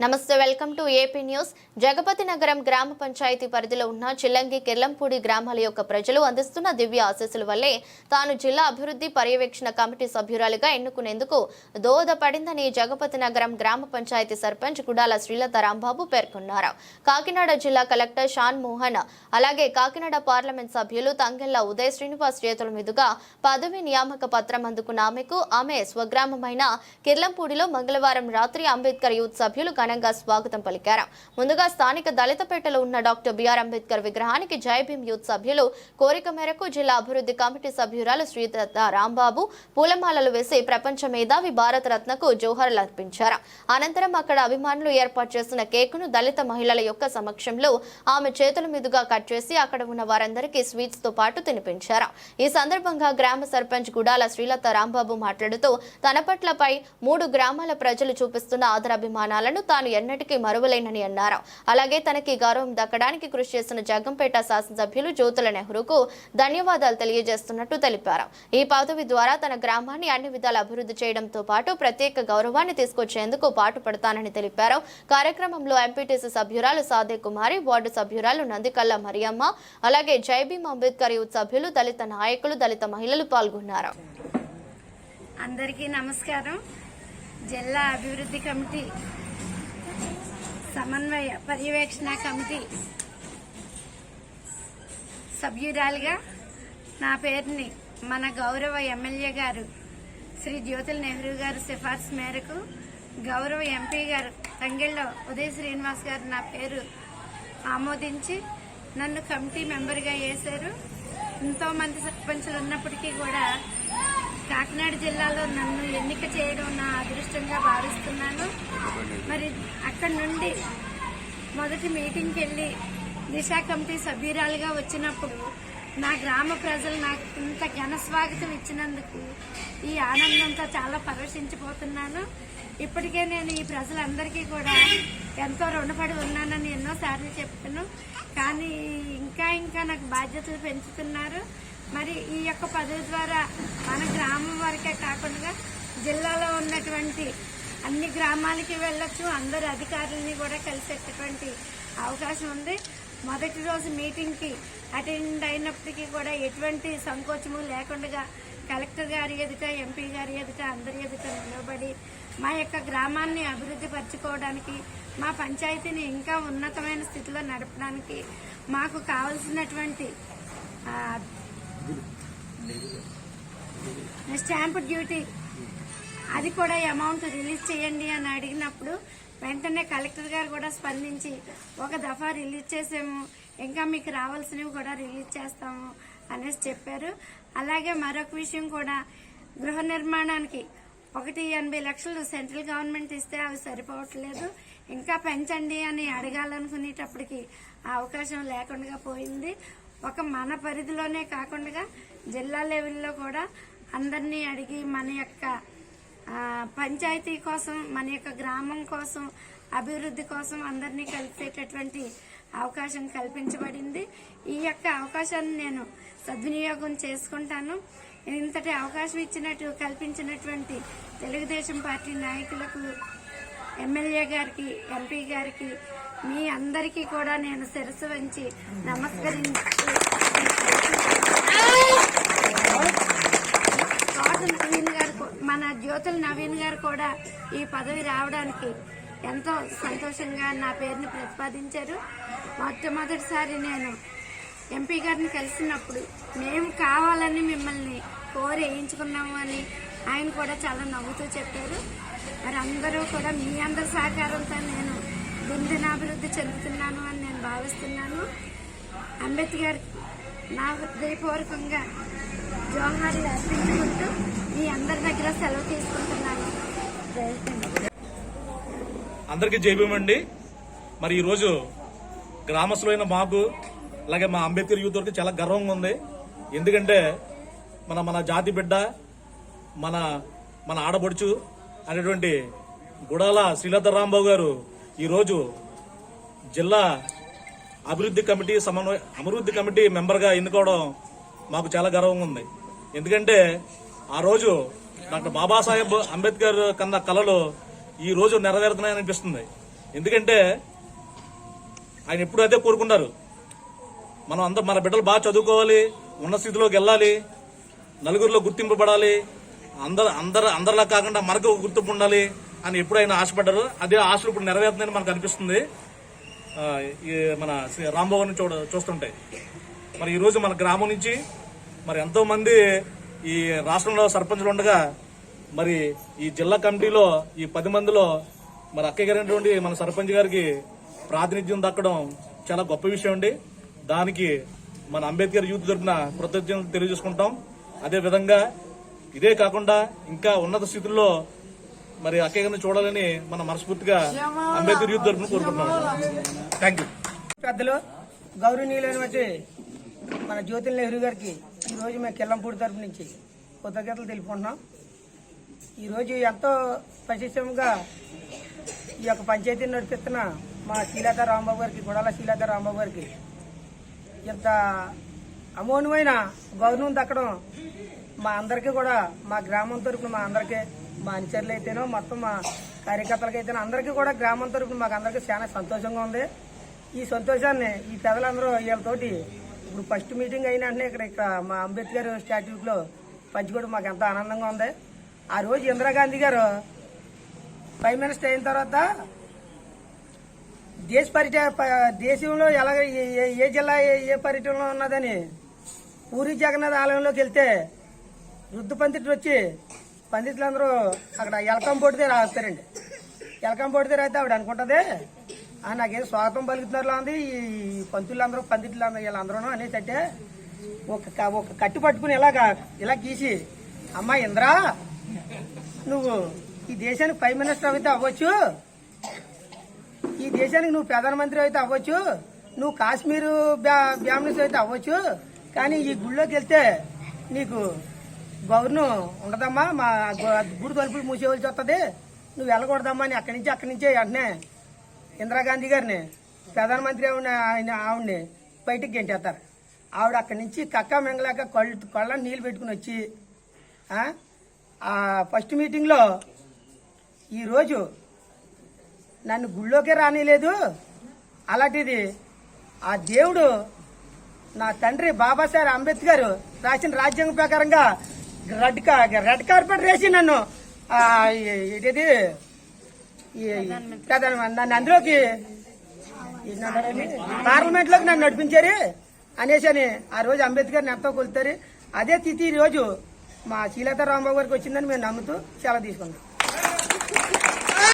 నమస్తే welcome to AP news. Jagapathi Nagaram గ్రామ పంచాయతీ పరిధిలో ఉన్న చిల్లంగి కిర్లంపూడి గ్రామాల యొక్క ప్రజలు అందిస్తున్న దివ్య ఆశీస్సుల వల్లే తాను జిల్లా అభివృద్ధి పర్యవేక్షణ కమిటీ సభ్యురాలిగా ఎన్నుకునేందుకు దోహదపడిందని జగపతి నగరం గ్రామ పంచాయతీ సర్పంచ్ గుడాల శ్రీలత రాంబాబు పేర్కొన్నారు. కాకినాడ జిల్లా కలెక్టర్ షాన్ మోహన్ అలాగే కాకినాడ పార్లమెంట్ సభ్యులు తంగెళ్ళ ఉదయ్ శ్రీనివాస్ చేతుల మీదుగా పదవి నియామక పత్రం అందుకున్న ఆమెకు ఆమె స్వగ్రామమైన కిర్లంపూడిలో మంగళవారం రాత్రి అంబేద్కర్ యూత్ సభ్యులు ఘనంగా స్వాగతం పలికారు. ముందుగా స్థానిక దళితపేటలో ఉన్న డాక్టర్ బిఆర్ అంబేద్కర్ విగ్రహానికి జైభీం భీమ్ యూత్ సభ్యులు కోరిక మేరకు జిల్లా అభివృద్ధి కమిటీ సభ్యురాలు శ్రీదత్త రాంబాబు పూలమాలలు వేసి ప్రపంచ మేధావి భారత రత్నకు జోహర్లు అర్పించారు. అనంతరం అక్కడ అభిమానులు ఏర్పాటు చేసిన కేకును దళిత మహిళల యొక్క సమక్షంలో ఆమె చేతుల మీదుగా కట్ చేసి అక్కడ ఉన్న వారందరికీ స్వీట్స్తో పాటు తినిపించారు. ఈ సందర్భంగా గ్రామ సర్పంచ్ గుడాల శ్రీలత రాంబాబు మాట్లాడుతూ తన పట్లపై మూడు గ్రామాల ప్రజలు చూపిస్తున్న ఆదరాభిమానాలను తాను ఎన్నటికీ మరువలేనని అన్నారు. అలాగే తనకి గౌరవం దక్కడానికి కృషి చేసిన జగ్గంపేట శాసనసభ్యులు జ్యోతుల నెహ్రూకు ధన్యవాదాలు తెలియజేస్తున్నట్టు తెలిపారు. ఈ పదవి ద్వారా తన గ్రామాన్ని అన్ని విధాల అభివృద్ధి చేయడంతో పాటు ప్రత్యేక గౌరవాన్ని తీసుకొచ్చేందుకు పాటుపడతానని తెలిపారు. కార్యక్రమంలో ఎంపీటీసీ సభ్యురాలు సాదే కుమారి వార్డు సభ్యురాలు నందికల్ల మరియమ్మ అలాగే జైభీమ్ అంబేద్కర్ యూత్ సభ్యులు దళిత నాయకులు దళిత మహిళలు పాల్గొన్నారు. అందరికీ నమస్కారం. జిల్లా అభివృద్ధి కమిటీ సమన్వయ పర్యవేక్షణ కమిటీ సభ్యురాలుగా నా పేరుని మన గౌరవ ఎమ్మెల్యే గారు శ్రీ జ్యోతుల నెహ్రూ గారు సిఫార్సు మేరకు గౌరవ ఎంపీ గారు తంగెళ్ళ ఉదయ్ శ్రీనివాస్ గారు నా పేరు ఆమోదించి నన్ను కమిటీ మెంబర్గా వేశారు ఎంతోమంది సర్పంచులు ఉన్నప్పటికీ కూడా కాకినాడ జిల్లాలో నన్ను ఎన్నిక చేయడం నా అదృష్టంగా భావిస్తున్నాను. మరి అక్కడి నుండి మొదటి మీటింగ్కి వెళ్ళి దిశ కమిటీ సభ్యురాలుగా వచ్చినప్పుడు నా గ్రామ ప్రజలు నాకు ఇంత ఘన స్వాగతం ఇచ్చినందుకు ఈ ఆనందంతో చాలా పరవశించిపోతున్నాను. ఇప్పటికే నేను ఈ ప్రజలందరికీ కూడా ఎంతో రుణపడి ఉన్నానని ఎన్నోసార్లు చెప్పాను కానీ ఇంకా ఇంకా నాకు బాధ్యతలు పెంచుతున్నారు. మరి ఈ యొక్క పదవి ద్వారా మన గ్రామం వరకే కాకుండా జిల్లాలో ఉన్నటువంటి అన్ని గ్రామాలకి వెళ్ళొచ్చు. అందరు అధికారులని కూడా కలిసేటటువంటి అవకాశం ఉంది. మొదటి రోజు మీటింగ్కి అటెండ్ అయినప్పటికీ కూడా ఎటువంటి సంకోచము లేకుండా కలెక్టర్ గారి ఎదుట ఎంపీ గారి ఎదుట అందరి ఎదుట నిలబడి మా యొక్క గ్రామాన్ని అభివృద్ధి పరచుకోవడానికి మా పంచాయతీని ఇంకా ఉన్నతమైన స్థితిలో నడపడానికి మాకు కావలసినటువంటి స్టాంప్ డ్యూటీ. అది కూడా అమౌంట్ రిలీజ్ చేయండి అని అడిగినప్పుడు వెంటనే కలెక్టర్ గారు కూడా స్పందించి ఒక దఫా రిలీజ్ చేసాము ఇంకా మీకు రావాల్సినవి కూడా రిలీజ్ చేస్తాము అనేసి చెప్పారు. అలాగే మరొక విషయం కూడా గృహ నిర్మాణానికి ఒకటి ఎనభై లక్షలు సెంట్రల్ గవర్నమెంట్ ఇస్తే అవి సరిపోవట్లేదు. ఇంకా పెంచండి అని అడగాలనుకునేటప్పటికి ఆ అవకాశం లేకుండా పోయింది. ఒక మన పరిధిలోనే కాకుండా జిల్లా లెవెల్లో కూడా అందరినీ అడిగి మన యొక్క పంచాయతీ కోసం మన యొక్క గ్రామం కోసం అభివృద్ధి కోసం అందరినీ కలిపేటటువంటి అవకాశం కల్పించబడింది. ఈ యొక్క అవకాశాన్ని నేను సద్వినియోగం చేసుకుంటాను. ఇంతటి అవకాశం ఇచ్చినట్టు కల్పించినటువంటి తెలుగుదేశం పార్టీ నాయకులకు ఎమ్మెల్యే గారికి ఎంపీ గారికి మీ అందరికీ కూడా నేను శిరసు వంచి నమస్కరించి నవీన్ గారు మన జ్యోతుల నవీన్ గారు కూడా ఈ పదవి రావడానికి ఎంతో సంతోషంగా నా పేరుని ప్రతిపాదించారు. మొట్టమొదటిసారి నేను ఎంపీ గారిని కలిసినప్పుడు మేము కావాలని మిమ్మల్ని కోరి వేయించుకున్నాము అని ఆయన కూడా చాలా నవ్వుతూ చెప్పారు. మరి అందరూ కూడా మీ అందరి సహకారంతో నేను దినదినాభివృద్ధి చెందుతున్నాను అని నేను భావిస్తున్నాను. అంబేద్కర్ నా హృదయపూర్వకంగా జోహార్లు అర్పించుకుంటూ మీ అందరి దగ్గర సెలవు తీసుకుంటున్నాను. అందరికీ జైభీమండి మరి ఈరోజు గ్రామస్తులైన మాకు అలాగే మా అంబేద్కర్ యూత్ వరకు చాలా గర్వంగా ఉంది. ఎందుకంటే మన మన జాతి బిడ్డ మన మన ఆడబడుచు అనేటువంటి గుడాల శ్రీలత రాంబాబు గారు ఈరోజు జిల్లా అభివృద్ధి కమిటీ సమన్వయ అభివృద్ధి కమిటీ మెంబర్గా ఎన్నుకోవడం మాకు చాలా గర్వంగా ఉంది. ఎందుకంటే ఆ రోజు డాక్టర్ బాబాసాహెబ్ అంబేద్కర్ కన్న కళలు ఈ రోజు నెరవేరుతున్నాయని అనిపిస్తుంది. ఎందుకంటే ఆయన ఎప్పుడు అదే కోరుకున్నారు. మనం అందరం మన బిడ్డలు బాగా చదువుకోవాలి ఉన్న స్థితిలోకి వెళ్ళాలి నలుగురిలో గుర్తింపబడాలి అందరు అందరు అందరిలా కాకుండా మనకు గుర్తింపు ఉండాలి అని ఎప్పుడైనా ఆశపడ్డారు అదే ఆశలు ఇప్పుడు నెరవేరుతుందని మనకు అనిపిస్తుంది. ఈ మన శ్రీ రాంబాబుని చూడ చూస్తుంటే. మరి ఈరోజు మన గ్రామం నుంచి మరి ఎంతోమంది ఈ రాష్ట్రంలో సర్పంచులు ఉండగా మరి ఈ జిల్లా కమిటీలో ఈ పది మందిలో మరి అక్కయ్య గారైనటువంటి మన సర్పంచ్ గారికి ప్రాతినిధ్యం దక్కడం చాలా గొప్ప విషయం అండి. దానికి మన అంబేద్కర్ యూత్ తరఫున కృతజ్ఞతలు తెలియజేసుకుంటాం. అదే విధంగా ఇదే కాకుండా ఇంకా ఉన్నత స్థితుల్లో మరి అక్కయ్య చూడాలని మన మనస్ఫూర్తిగా అంబేద్కర్ యూత్ తరఫున కోరుకుంటున్నాం. థ్యాంక్ యూ పెద్దలు గౌరవనీయులైన వచ్చి మన జ్యోతిల్ నెహ్రూ గారికి ఈరోజు మేము కిల్లంపూడి తరపు నుంచి కృతజ్ఞతలు తెలుపుకుంటున్నాం. ఈరోజు ఎంతో ప్రశస్తంగా ఈ యొక్క పంచాయతీని నడిపిస్తున్న మా శ్రీలత రాంబాబు గారికి గుడాల శ్రీలత రాంబాబు గారికి ఇంత అమోఘమైన గౌరవం దక్కడం మా అందరికీ కూడా మా గ్రామం తరపున మా అందరికీ మా అనుచరులు అయితేనో మొత్తం మా కార్యకర్తలకైతేనో అందరికీ కూడా గ్రామం తరపున మాకు అందరికీ చాలా సంతోషంగా ఉంది. ఈ సంతోషాన్ని ఈ పెదలందరూ వీళ్ళతోటి ఇప్పుడు ఫస్ట్ మీటింగ్ అయిన వెంటనే ఇక్కడ ఇక్కడ మా అంబేద్కర్ స్టాట్యూట్లో పంచుకోవడం మాకు ఎంతో ఆనందంగా ఉంది. ఆ రోజు ఇందిరాగాంధీ గారు ప్రైమ్ మినిస్టర్ అయిన తర్వాత దేశ పర్యట దేశంలో ఎలాగ ఏ- ఏ- జిల్లా ఏ- ఏ పర్యటనలో ఉన్నదని పూరి జగన్నాథ్ ఆలయంలోకి వెళ్తే వృద్ధ పందిట్లు వచ్చి పండితులందరూ అక్కడ ఎలకం పొడి దగ్గర ఆగుతారండి. ఎలకం పొడి దగ్గర అయితే ఆవిడ అనుకుంటుంది నాకేదో స్వాగతం పలుకుతున్నారులా ఉంది ఈ పంతులందరూ పండితులు వీళ్ళందరూ అనేసి అంటే ఒక ఒక కట్టు పట్టుకుని ఇలాగా ఇలా గీసి అమ్మా ఇంద్రా నువ్వు ఈ దేశానికి ప్రైమ్ మినిస్టర్ అయితే అవ్వచ్చు. ఈ దేశానికి నువ్వు ప్రధానమంత్రి అయితే అవ్వచ్చు. నువ్వు కాశ్మీరు బ్యా- అయితే అవ్వచ్చు. కానీ ఈ గుళ్ళోకి వెళ్తే నీకు గవర్ను ఉండదమ్మా మా గుడి తలుపులు మూసేవలసి వస్తుంది నువ్వు వెళ్ళకూడదమ్మా అని అక్కడి నుంచి అక్కడి నుంచే వెంటనే ఇందిరాగాంధీ గారిని ప్రధానమంత్రి ఆవిడ ఆయన ఆవిడని బయటికి గెంటేస్తారు ఆవిడ అక్కడి నుంచి కక్క మెంగలాక కళ్ళు కళ్ళ నీళ్ళు పెట్టుకుని వచ్చి ఆ, ఫస్ట్ మీటింగ్లో ఈరోజు నన్ను గుళ్ళోకే రానిలేదు. అలాంటిది ఆ దేవుడు నా తండ్రి బాబాసాహెబ్ అంబేద్కర్ రాసిన రాజ్యాంగం ప్రకారంగా రెడ్ రెడ్ కార్పెట్ వేసి నన్ను ఇది నన్ను అందులోకి పార్లమెంట్లోకి నన్ను నడిపించారు అనేసి అని ఆ రోజు అంబేద్కర్ ఎంతో కొలుతారు. అదే తిథి ఈ రోజు మా శ్రీలత రాంబాబు గారికి వచ్చిందని మేము నమ్ముతూ సెలవు తీసుకున్నాం.